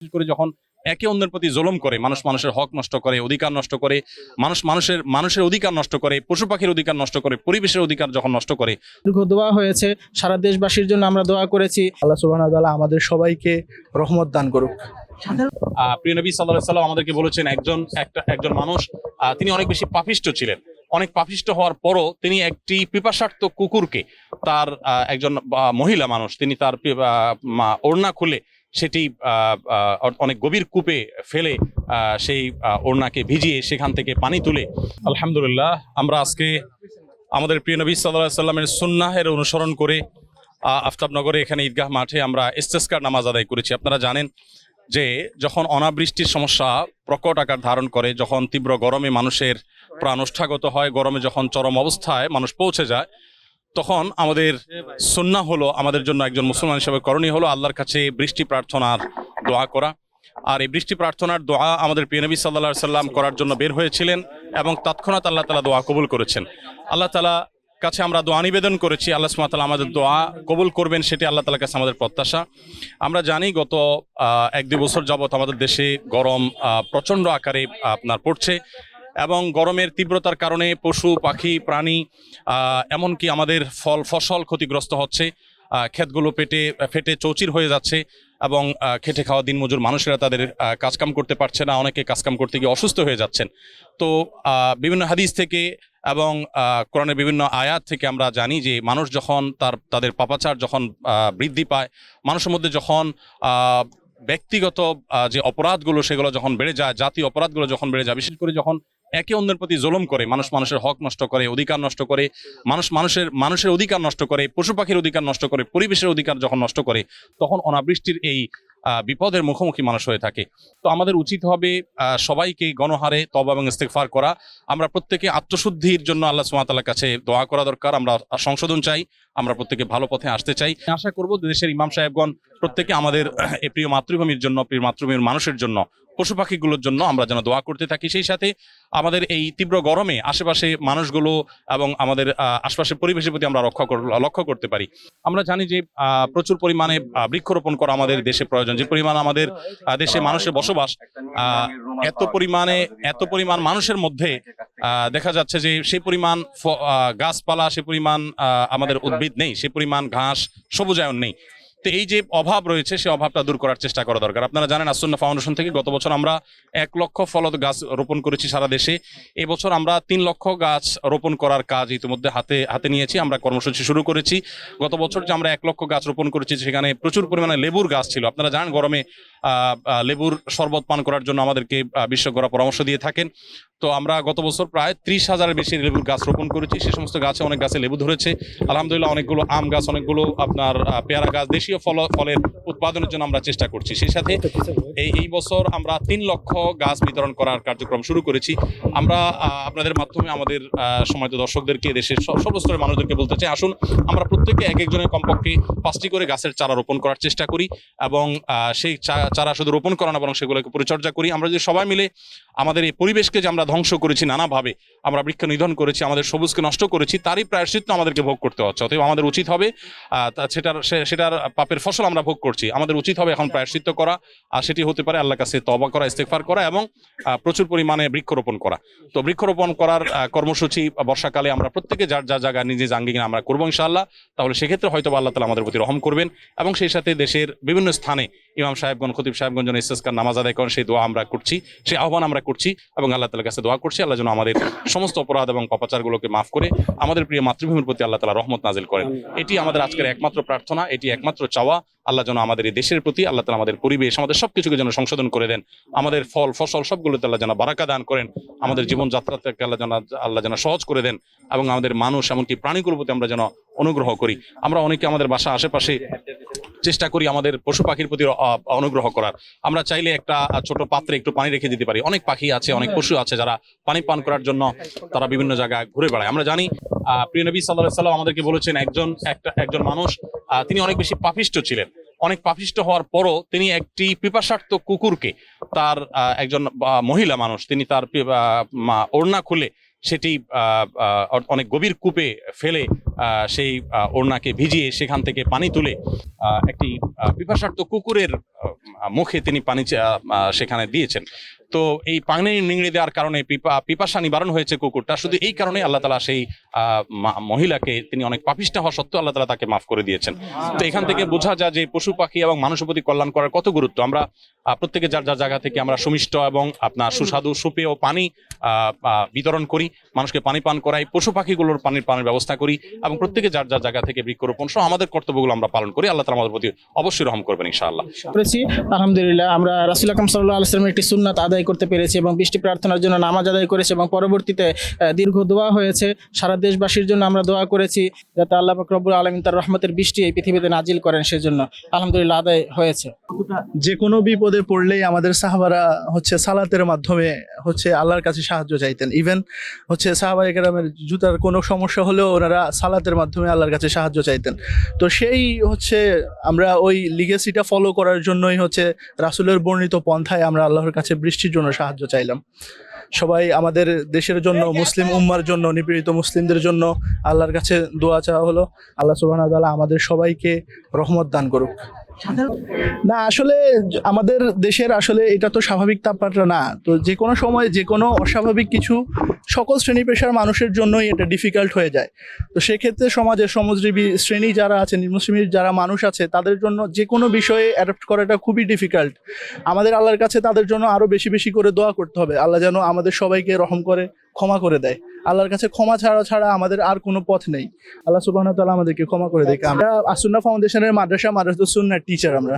বিশেষ করে যখন একে অন্যের প্রতি জুলুম করে মানুষ মানুষের হক নষ্ট করে অধিকার নষ্ট করে মানুষ মানুষের মানুষের অধিকার নষ্ট করে পশু পাখির অধিকার নষ্ট করে পরিবেশের অধিকার যখন নষ্ট করে। দোয়া হয়েছে সারা দেশবাসীর জন্য আমরা দোয়া করেছি। আল্লাহ তাআলা আমাদের সবাইকে রহমত দান করুক। প্রিয় নবী সাল্লাহ সাল্লাম আমাদেরকে বলেছেন একজন একটা একজন মানুষ আহ, তিনি অনেক বেশি পাপিষ্ট ছিলেন। অনেক পাপিষ্ট হওয়ার পরও তিনি একটি পিপাসার্থ কুকুরকে তার একজন মহিলা মানুষ তিনি তার ওড়না খুলে সেটি অনেক গভীর কূপে ফেলে সেই ওড়নাকে ভিজিয়ে সেখান থেকে পানি তুলে। আলহামদুলিল্লাহ, আমরা আজকে আমাদের প্রিয় নবী সাল্লাহ সাল্লামের সুন্নাহের অনুসরণ করে আফতাবনগরে এখানে ঈদগাহ মাঠে আমরা ইস্তেস্কার নামাজ আদায় করেছি। আপনারা জানেন যে, যখন অনাবৃষ্টির সমস্যা প্রকট আকার ধারণ করে, যখন তীব্র গরমে মানুষের প্রাণ ওষ্ঠাগত হয়, গরমে যখন চরম অবস্থায় মানুষ পৌঁছে যায় তখন আমাদের সুন্না হলো আমাদের জন্য একজন মুসলমান হিসেবে করণীয় হলো আল্লাহর কাছে বৃষ্টি প্রার্থনার দোয়া করা। আর এই বৃষ্টি প্রার্থনার দোয়া আমাদের প্রিয় নবী সাল্লাহ সাল্লাম করার জন্য বের হয়েছিলেন এবং তৎক্ষণাৎ আল্লাহ তালা দোয়া কবুল করেছেন। আল্লাহ তালা কাছে আমরা দোয়া নিবেদন করেছি আল্লাহ সুমাতালা আমাদের দোয়া কবুল করবেন সেটি আল্লাহ তালার কাছে আমাদের প্রত্যাশা। আমরা জানি গত এক দুই বছর যাবত আমাদের দেশে গরম প্রচণ্ড আকারে আপনার পড়ছে। এবং গরমের তীব্রতার কারণে পশু, পাখি, প্রাণী এমনকি আমাদের ফল, ফসল ক্ষতিগ্রস্ত হচ্ছে। ক্ষেতগুলো পেটে, ফেটে চৌচির হয়ে যাচ্ছে এবং খেটে খাওয়া দিনমজুর মানুষেরা তাদের কাজকাম করতে পারছে না। অনেকে কাজকাম করতে গিয়ে অসুস্থ হয়ে যাচ্ছেন। তো বিভিন্ন হাদিস থেকে এবং কোরআনের বিভিন্ন আয়াত থেকে আমরা জানি যে মানুষ যখন তার, তাদের পাপাচার যখন বৃদ্ধি পায়, মানুষের মধ্যে যখন ব্যক্তিগত যে অপরাধগুলো সেগুলো যখন বেড়ে যায়, জাতীয় অপরাধগুলো যখন বেড়ে যায়, বিশেষ করে যখন একে অন্যের প্রতি জুলুম করে মানুষ মানুষের হক নষ্ট করে অধিকার নষ্ট করে মানুষ মানুষের মানুষের অধিকার নষ্ট করে পশু পাখির অধিকার নষ্ট করে পরিবেশের অধিকার যখন নষ্ট করে তখন অনাবৃষ্টির এই বিপদের মুখোমুখি মানুষ হয়ে থাকে। তো আমাদের উচিত হবে সবাইকে গণহারে তবা এবং ইস্তেকফার করা। আমরা প্রত্যেকে আত্মশুদ্ধির জন্য আল্লাহ সুমাতালার কাছে দোয়া করা দরকার। আমরা সংশোধন চাই আমরা প্রত্যেকে ভালো পথে আসতে চাই। আশা করব দেশের ইমাম সাহেবগণ প্রত্যেকে আমাদের এই প্রিয় মাতৃভূমির জন্য প্রিয় মাতৃভূমির মানুষের জন্য পশু পাখিগুলোর জন্য আমরা যেন দোয়া করতে থাকি। সেই সাথে আমাদের এই তীব্র গরমে আশেপাশে মানুষগুলো এবং আমাদের আশপাশের পরিবেশের প্রতি আমরা রক্ষা লক্ষ্য করতে পারি। আমরা জানি যে প্রচুর পরিমাণে বৃক্ষরোপণ করা আমাদের দেশে প্রয়োজন। যে পরিমাণ আমাদের দেশে মানুষের বসবাস এত পরিমাণে, এত পরিমাণ মানুষের মধ্যে দেখা যাচ্ছে যে সেই পরিমাণ গাছপালা, সে পরিমাণ আমাদের উদ্ভিদ নেই, সে পরিমাণ ঘাস, সবুজায়ন নেই। তো এই যে অভাব রয়েছে সেই অভাবটা দূর করার চেষ্টা করা দরকার। আপনারা জানেন আসন্ন ফাউন্ডেশন থেকে গত বছর আমরা এক লক্ষ ফলদ গাছ রোপণ করেছি সারা দেশে। এবছর আমরা তিন লক্ষ গাছ রোপণ করার কাজ ইতিমধ্যে হাতে হাতে নিয়েছি। আমরা কর্মসূচি শুরু করেছি। গত বছর যে আমরা এক লক্ষ গাছ রোপণ করেছি সেখানে প্রচুর পরিমাণে লেবুর গাছ ছিল। আপনারা জানেন গরমে লেবুর শরবত পান করার জন্য আমাদেরকে আহ, বিশেষজ্ঞরা পরামর্শ দিয়ে থাকেন। তো আমরা গত বছর প্রায় ত্রিশ হাজারের বেশি লেবুর গাছ রোপণ করেছি। সে সমস্ত গাছে অনেক গাছে লেবু ধরেছে। আলহামদুলিল্লাহ অনেকগুলো আম গাছ অনেকগুলো আপনার পেয়ারা গাছ eu falado, falei, উৎপাদনের জন্য আমরা চেষ্টা করছি। সেই সাথে এই এই বছর আমরা তিন লক্ষ গাছ বিতরণ করার কার্যক্রম শুরু করেছি। আমরা আপনাদের মাধ্যমে আমাদের আহ, সময়ত দর্শকদেরকে দেশের সব স্তরের মানুষদেরকে বলতে চাই আসুন আমরা প্রত্যেকে এক একজনের কমপক্ষে পাঁচটি করে গাছের চারা রোপণ করার চেষ্টা করি এবং সেই চারা শুধু রোপণ করা না বরং সেগুলোকে পরিচর্যা করি। আমরা যদি সবাই মিলে আমাদের এই পরিবেশকে যে আমরা ধ্বংস করেছি নানাভাবে আমরা বৃক্ষ নিধন করেছি আমাদের সবুজকে নষ্ট করেছি তারই প্রায়শ্চিত্ত আমাদেরকে ভোগ করতে হচ্ছে। অতএব আমাদের উচিত হবে সেটার সেটার পাপের ফসল আমরা ভোগ করছি। আমাদের উচিত হবে এখন প্রায়শ্চিত্ত করা আর সেটি হতে পারে আল্লাহর কাছে তবা করা ইস্তেকফার করা এবং প্রচুর পরিমাণে বৃক্ষরোপণ করা। তো বৃক্ষরোপণ করার কর্মসূচি বর্ষাকালে আমরা প্রত্যেকে যার যা জায়গা নিজে জাঙ্গিয়ে আমরা করব ইনশাআল্লাহ তাহলে সেক্ষেত্রে হয়তো আল্লাহ তালা আমাদের প্রতি রহম করবেন এবং সেই সাথে দেশের বিভিন্ন স্থানে ইমাম সাহেবগণ খতিব সাহেবগঞ্জ ইস্তেস্কার নামাজ আদায় করেন সেই দোয়া আমরা করছি সেই আহ্বান আমরা করছি এবং আল্লাহ তালার কাছে দোয়া করছি আল্লাহ যেন আমাদের সমস্ত অপরাধ এবং পাপাচারগুলোকে মাফ করে আমাদের প্রিয় মাতৃভূমির প্রতি আল্লাহ তালা রহমত নাজিল করেন। এটি আমাদের আজকের একমাত্র প্রার্থনা এটি একমাত্র চাওয়া আল্লাহ যেন আমাদের এই দেশের প্রতি আল্লাহ তালা আমাদের পরিবেশ আমাদের সবকিছুকে যেন সংশোধন করে দেন। আমাদের ফল ফসল সবগুলোতে আল্লাহ যেন বারাকা দান করেন। আমাদের জীবনযাত্রাকে আল্লাহ যেন আল্লাহ যেন সহজ করে দেন এবং আমাদের মানুষ এমনকি প্রাণীগুলোর প্রতি আমরা যেন অনুগ্রহ করি। আমরা অনেকে আমাদের বাসা আশেপাশে চেষ্টা করি আমাদের পশু পাখির প্রতি অনুগ্রহ করার। আমরা চাইলে একটা ছোট পাত্রে একটু পানি রেখে দিতে পারি। অনেক পাখি আছে অনেক পশু আছে যারা পানি পান করার জন্য তারা বিভিন্ন জায়গায় ঘুরে বেড়ায়। আমরা জানি আহ, প্রিয় নবী সাল্লাহ সাল্লাম আমাদেরকে বলেছেন একজন একটা একজন মানুষ আহ, তিনি অনেক বেশি পাপিষ্ট ছিলেন। অনেক পাপিষ্ট হওয়ার পরও তিনি একটি পিপাসার্থ কুকুরকে তার একজন মহিলা মানুষ, তিনি তার ওড়না খুলে সেটি অনেক গভীর কূপে ফেলে সেই ওড়নাকে ভিজিয়ে সেখান থেকে পানি তুলে একটি পিপাসার্থ কুকুরের মুখে তিনি পানি সেখানে দিয়েছেন। তো এই পানি নিংড়ে দেওয়ার কারণে পিপাসা নিবারণ হয়েছে কুকুরটা। শুধু এই কারণে আল্লাহ তালা সেই মহিলাকে, তিনি অনেক পাপিষ্টা হওয়া সত্ত্বেও আল্লাহ তালা তাকে মাফ করে দিয়েছেন। তো এখান থেকে বোঝা যায় যে পশু পাখি এবং মানুষের প্রতি কল্যাণ করার কত গুরুত্ব। আমরা প্রত্যেকে যার যার জায়গা থেকে আমরা সুমিষ্ট এবং আপনার সুস্বাদু সুপেয় পানি বিতরণ করি, মানুষকে পানি পান করাই, পশু পাখিগুলোর পানির পানির ব্যবস্থা করি এবং প্রত্যেকে যার যার জায়গা থেকে বৃক্ষরোপণ সহ আমাদের কর্তব্যগুলো আমরা পালন করি, আল্লাহ তালা আমাদের প্রতি অবশ্যই রহম করবেন ইনশাআল্লাহ। আলহামদুলিল্লাহ, আমরা রাসুল আকরম সাল্লাহ আলসালামের একটি সুন্নাত আদায় করতে পেরেছি এবং বৃষ্টি প্রার্থনার জন্য নামাজ আদায় করেছি এবং পরবর্তীতে দীর্ঘ দোয়া হয়েছে। সারা দেশবাসীর জন্য আমরা দোয়া করেছি যাতে আল্লাহ রব্বুল আলমিন তার রহমতের বৃষ্টি এই পৃথিবীতে নাজিল করেন সেজন্য। আলহামদুলিল্লাহ আদায় হয়েছে। যে কোনো বিপদে পড়লেই আমাদের সাহাবারা হচ্ছে সালাতের মাধ্যমে হচ্ছে আল্লাহর কাছে সাহায্য চাইতেন। ইভেন হচ্ছে সাহাবা একরামের জুতার কোনো সমস্যা হলেও ওনারা সালাতের মাধ্যমে আল্লাহর কাছে সাহায্য চাইতেন। তো সেই হচ্ছে আমরা ওই লিগেসিটা ফলো করার জন্যই হচ্ছে রাসুলের বর্ণিত পন্থায় আমরা আল্লাহর কাছে বৃষ্টির জন্য সাহায্য চাইলাম। সবাই আমাদের দেশের জন্য, মুসলিম উম্মার জন্য, নিপীড়িত মুসলিমদের জন্য আল্লাহর কাছে দোয়া চাওয়া হলো। আল্লাহ সুবাহ আমাদের সবাইকে রহমত দান করুক। না, আসলে আমাদের দেশের আসলে এটা তো স্বাভাবিক তাপমাত্রা না। তো যে কোনো সময় যে কোনো অস্বাভাবিক কিছু সকল শ্রেণি পেশার মানুষের জন্যই এটা ডিফিকাল্ট হয়ে যায়। তো সেক্ষেত্রে সমাজের সমাজজীবী শ্রেণি যারা আছে নিম্ন শ্রেণির যারা মানুষ আছে, তাদের জন্য যে কোনো বিষয়ে অ্যাডাপ্ট করাটা খুবই ডিফিকাল্ট আমাদের আল্লাহর কাছে তাদের জন্য আরও বেশি বেশি করে দোয়া করতে হবে। আল্লাহ যেন আমাদের সবাইকে রহম করে, ক্ষমা করে দেয়। আল্লাহর কাছে ক্ষমা ছাড়া ছাড়া আমাদের আর কোনো পথ নেই। আল্লাহ সুবাহ আমাদেরকে ক্ষমা করে দেয় আমরা আসুন্না ফাউন্ডেশনের মাদ্রাসা মাদ্রাসা সুন্নার টিচার আমরা।